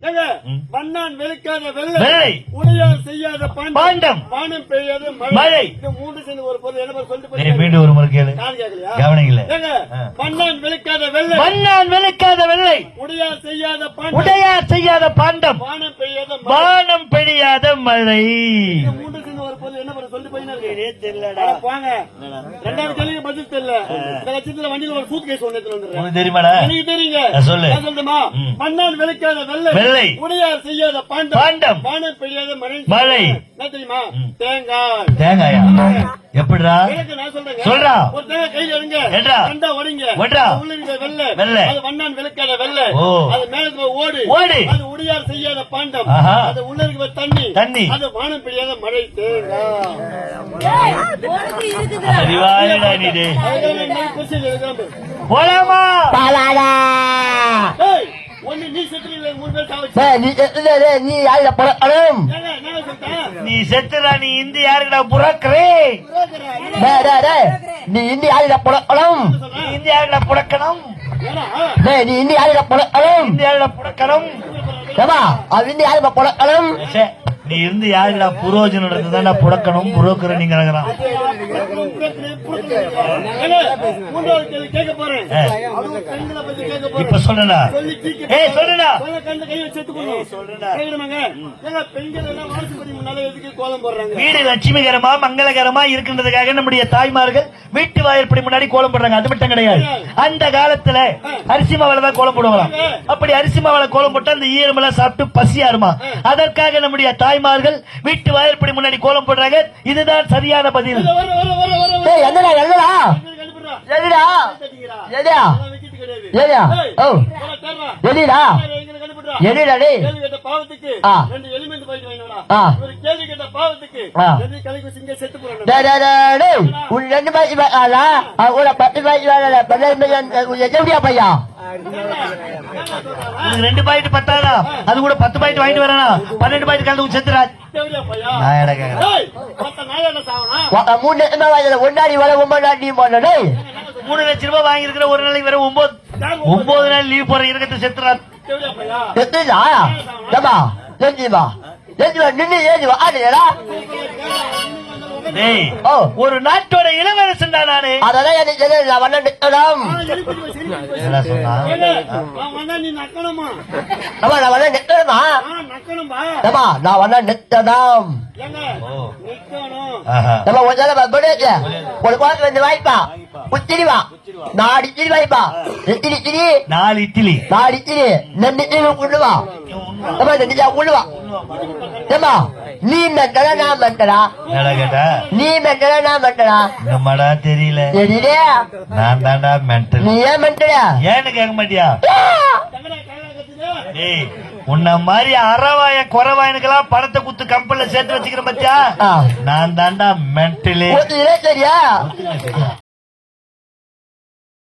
மண்ணான் வெளுக்காத வெள்ளை செய்யாத பாண்டம். பெய்யாத மழை. மூன்று சேர்ந்து ஒரு பொருள் என்ன சொல்லிட்டு மீண்டும் ஒரு முறை கேளு. கவனிக்கல. மண்ணான் வெளுக்காத வெள்ளை. மண்ணான் வெளுக்காத வெள்ளை. உடையார் செய்யாத பாண்டம். உடையார் செய்யாத பாண்டம். வானம் பெய்யாத வானம் பெய்யாத மழை. மூன்று பொருள் என்ன பொருள் சொல்லிட்டு போயின்னு தெரியலடா. போங்க. ரெண்டாவது கேள்வி பதில் தெரியல. இந்த லட்சத்துல வண்டியில ஒரு சூட் கேஸ் ஒண்ணு எடுத்துட்டு தெரியுமாடா? எனக்கு தெரியுங்க. சொல்லு. நான் சொல்லட்டுமா? ம். மண்ணான் வெளுக்காத வெள்ளை வெள்ளை. உடையார் செய்யாத பாண்டம். பாண்டம். மழை. மழை. என்ன தெரியுமா. தேங்காய். தேங்காயா? எப்படிடா சொல்றா. கையில எடுங்க எடுறா. ரெண்டா ஒடிங்க ஒட்றா. அது உள்ள இருக்கிற வெள்ளை வெள்ளை. அது வண்ணான் விளக்காத வெள்ளை ஓ. அது மேல ஓடு ஓடு. அது உடையார் செய்யாத பாண்டம். அது உள்ள இருக்கிற தண்ணி தண்ணி. அது வானம் பெய்யாத மழை. போலாமா பாலாடா நீ செத்து இல்ல மூணு பேர் நீ யாரில சொல்லிட்டேன் நீ செத்துடா நீ இந்தி யாருக்குடா புறக்கிறே? நீ இந்தி யாரில பிறக்கணும்? நீ இந்தி யாருடா புறக்கணும்? நீ இந்தி யாரில பிறக்கணும்? இந்தி யாருடா புறக்கணும்? அவ இந்தி யாரில பிறக்கணும்? நீ இருந்து யாருடா புரோஜனம் நடந்ததா? புறக்கணும் புரோக்கர் நீங்க இப்ப சொல்றா சொல்றா வீடு லட்சுமிகரமா மங்களகரமா இருக்கின்றதுக்காக நம்முடைய தாய்மார்கள் வீட்டு வாயிற்படி முன்னாடி கோலம் போடுறாங்க. அது மட்டும் கிடையாது. அந்த காலத்துல அரிசி மாவுல தான் கோலம் போடுவாங்க அப்படி அரிசி மாவுல கோலம் போட்டு அந்த ஈரமெல்லாம் சாப்பிட்டு பசியாருமா? அதற்காக நம்முடைய தாய் தாய்மார்கள் வீட்டு வாயிற்படி முன்னாடி கோலம் போடுறாங்க. இதுதான் சரியான பதில். வர வர வர வர வர கேட்ட பாவத்துக்கு கலைக்கு சிங்க செத்து உன் ரெண்டு பாய்ச்சி பாய்ச்சாலா அவங்கள பத்து பாய்ச்சி வேலை எப்படியா பையா? ரெண்டு பாயிண்ட் பத்தாதா? அது கூட பத்து பாயிண்ட் வாங்கிட்டு வரானா? பன்னெண்டு பாயிண்ட் கலந்து செத்துறா தேவையா பையா? நான் எடா கேக்குறேன்? ஏய், மொத்த நாயாண்ட சாவனா? உன் மூணு லட்சமா ஒன்னாடி வேலை ஒன்பது நாள் நீ போன மூணு லட்சம் ரூபாய் வாங்கி இருக்கிற ஒரு நாளைக்கு வேற ஒன்பது ஒன்பது நாள் லீவ் போற இருக்கத்தை செத்துறா தேவையா பையா? எத்துதா ஏமா தெரிஞ்சுமா தெரிஞ்சுமா நின்று ஏஞ்சுமா ஆடுடா ஒரு நாட்டோட இளவரசன் தான் நானு. அதெல்லாம் எனக்கு தெரியும் நான் வண்ண நிற்கலாம் ஆ, எலிப்படி போய், எலிப்படி போய். என்னடா சொன்னா? ஏங்க, நான் வந்தா நீ நக்கணுமா? ஏமா நான் வண்ண ஏமா நான். நிக்கணும். ஆஹா. ஏமா ஒரு குழந்தை வந்து வாய்ப்பா. வா நாலு இச்சிரி வாய்ப்பா இச்சிரி இச்சிரி நாலு இட்லி நாலு இச்சிரி ரெண்டு இச்சிரி கொண்டு வா ஏமா ரெண்டு கொண்டு வா ஏமா நீ மெட்டடா நான் மெட்டடா என்னடா கேட்டா நீ மெட்டடா நான் மெட்டடா நம்மடா தெரியல தெரியல நான் தாண்டா மென்டல் நீ மெட்டடா ஏன்னு கேட்க மாட்டியா டேய் உன்ன மாதிரி அறவாய குறவாயனுக்கெல்லாம் பணத்தை குத்து கம்பெனில சேர்த்து வச்சுக்கிற பத்தியா ஆ. நான் தாண்டா மென்டலு ஒருத்தரே சரியா